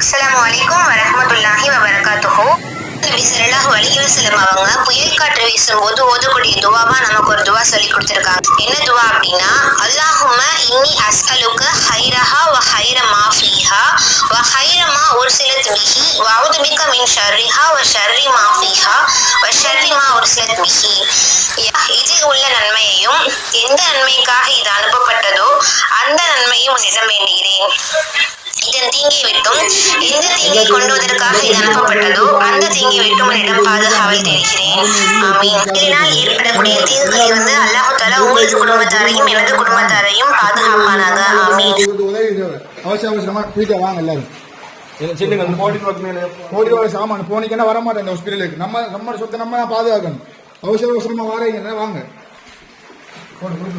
அஸ்ஸலாமு அலைக்கும் வரஹ்மத்துல்லாஹி வபரகாத்துஹு. நபி ஸல்லல்லாஹு அலைஹி அவங்க புயல் காற்று வீசும்போது ஓதக்கூடிய துவாவா நமக்கு ஒரு துவா சொல்லி கொடுத்துருக்காங்க. என்ன துவா அப்படின்னா அல்லாஹும்ம இன்னி அஸ்அலுக ஹைரஹா வ ஹைர மா ஃபீஹா வ ஹைரமா ஒரு உர்சிலத் பிஹி வ அஊது பிக மின் ஷர்ரிஹா வ ஷர்ரி மா ஃபீஹா வ ஷர்ரி மா உர்சிலத் பிஹி யா, இதில் உள்ள நன்மையையும் எந்த நன்மைக்காக உன்னிடம் வேண்டுகிறேன் இதன் தீங்கை விட்டும் எந்த தீங்கை கொண்டுவதற்காக இது அனுப்பப்பட்டதோ அந்த தீங்கை விட்டும் உன்னிடம் பாதுகாவல் தெரிகிறேன் ஆமீன். இதனால் ஏற்படக்கூடிய தீங்குகளில் இருந்து அல்லாஹு தாலா உங்களது குடும்பத்தாரையும் எனது குடும்பத்தாரையும் பாதுகாப்பானாக. ஆமீன். அவசியம் அவசரமா வீட்டை வாங்க எல்லாரும் கோடி ரூபாய் சாமான் போனீங்கன்னா வர மாட்டேன் இந்த ஹாஸ்பிட்டலுக்கு நம்ம நம்ம சொத்தை நம்ம பாதுகாக்கணும். அவசர அவசரமா வாரீங்கன்னா வாங்க.